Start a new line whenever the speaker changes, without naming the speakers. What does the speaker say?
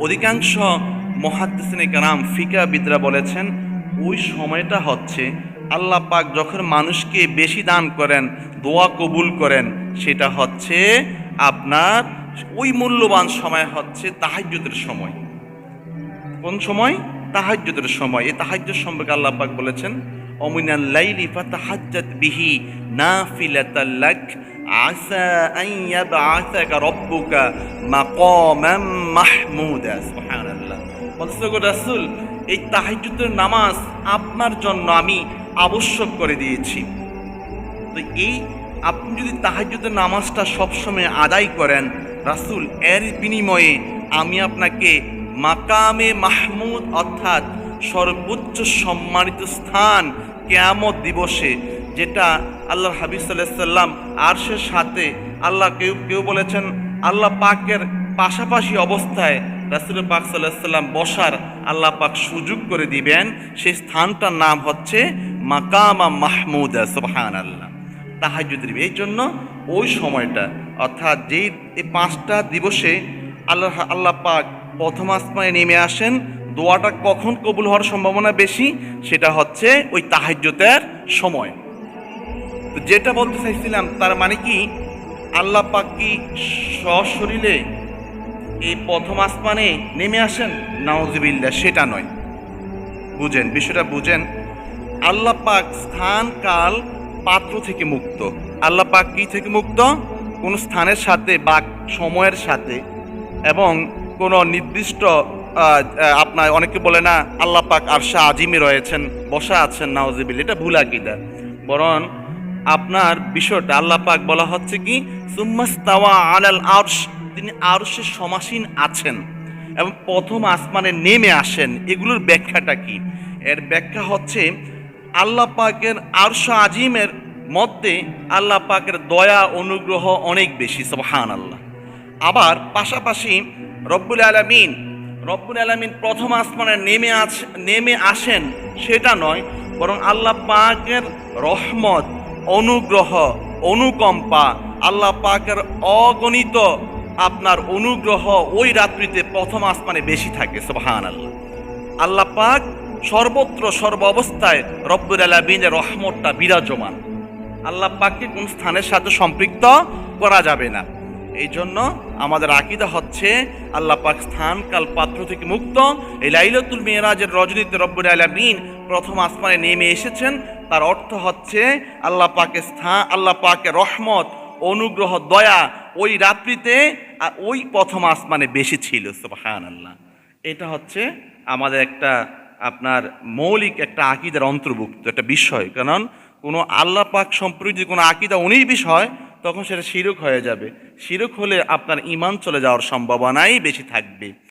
অধিকাংশ মহাদ্দিসিনে কারাম ফিকা বিদ্রা বলেছেন, ওই সময়টা হচ্ছে আল্লাহ পাক যখন মানুষকে বেশি দান করেন, দোয়া কবুল করেন, সেটা হচ্ছে আপনার ওই মূল্যবান সময় হচ্ছে তাহাজ্যতের সময়। কোন সময়? তাহাজ্জুদের সময়। এই তাহাজ্জুদ সম্পর্কে আল্লাহ পাক বলেছেন, অমিনাল লাইলি ফাতাহাজ্জাত বিহি নাফিলাতাল লাক এই নামাজ আপনার জন্য আমি আবশ্যক করে দিয়েছি। তো এই আপনি যদি তাহাজ্জুদের নামাজটা সবসময় আদায় করেন, রাসূল, এর বিনিময়ে আমি আপনাকে মাকামে মাহমুদ অর্থাৎ সর্বোচ্চ সম্মানিত স্থান কেয়ামত দিবসে যেটা আল্লাহ হাবিব সাল্লাম আরশের সাথে আল্লাহ কেউ কেউ বলেছেন আল্লাহ পাকের পাশাপাশি অবস্থায় রাসুল পাক সাল্লাম বসার আল্লাহ পাক সুযোগ করে দিবেন। সেই স্থানটার নাম হচ্ছে মাকামা মাহমুদ সুবহান আল্লাহ তাহাজুদের এই জন্য ওই সময়টা, অর্থাৎ যেই এই পাঁচটা দিবসে আল্লাহ আল্লাহ পাক প্রথম আসমানে নেমে আসেন, দোয়াটা কখন কবুল হওয়ার সম্ভাবনা বেশি, সেটা হচ্ছে ওই তাহাজ্যতের সময়। যেটা বলতে চাইছিলাম, তার মানে কি? আল্লাহ পাক কি সশরীরে এই প্রথম আসমানে নেমে আসেন? নাউজিবিল্লা সেটা নয়। বুঝেন, বিষয়টা বুঝেন। আল্লাহ পাক স্থান, কাল, পাত্র থেকে মুক্ত। আল্লাহ পাক কি থেকে মুক্ত? কোন স্থানের সাথে বা সময়ের সাথে। এবং কোন নির্দিষ্ট আপনার অনেকে বলে না, আল্লাহ পাক আরশা আজিমে রয়েছেন, বসা আছেন নাওজিবিল এটা ভুল আকিদা। বরং আপনার বিষয়টা আল্লাহ পাক বলা হচ্ছে কি? সুম্মাস্তাওয়া আলাল আরশ, তিনি আরশে সমাসীন আছেন এবং প্রথম আসমানে নেমে আসেন। এগুলোর ব্যাখ্যাটা কি? এর ব্যাখ্যা হচ্ছে, আল্লাহ পাকের আরশ আজিমের মধ্যে আল্লাহ পাকের দয়া, অনুগ্রহ অনেক বেশি সুবহান আল্লাহ আবার পাশাপাশি রব্বুল আলমিন রব্বুল আলমিন প্রথম আসমানে নেমে আস নেমে আসেন, সেটা নয়, বরং আল্লাহ পাকের রহমত অনুগ্রহ, অনুকম্পা। আল্লাহ পাকের অগণিত আপনার অনুগ্রহ ওই রাত্রিতে প্রথম আসমানে বেশি থাকে সুবহান আল্লাহ আল্লাহ পাক সর্বত্র, সর্ব অবস্থায় রব্বুল আলমিনের রহমতটা বিরাজমান। আল্লাহ পাককে কোন স্থানের সাথে সম্পৃক্ত করা যাবে না। এই জন্য আমাদের আকিদা হচ্ছে, আল্লাহ পাক স্থান কাল পাত্র থেকে মুক্ত। এই লাইলতুল মেয়েরাজের রজনীতে রব্বুল আলমিন প্রথম আসমানে নেমে এসেছেন তার অর্থ হচ্ছে আল্লাহ পাকে স্থান, আল্লাহ পাকে রহমত, অনুগ্রহ, দয়া ওই রাত্রিতে ওই প্রথম আসমানে বেশি ছিল সুবহান আল্লাহ এটা হচ্ছে আমাদের একটা আপনার মৌলিক একটা আকিদার অন্তর্ভুক্ত, একটা বিষয়। কারণ কোনো আল্লাহ পাক সম্পর্কে যদি কোনো আকিদা উনিই বিষয় তখন সেটা শিরক হয়ে যাবে। শিরক হলে আপনার ইমান চলে যাওয়ার সম্ভাবনাই বেশি থাকবে।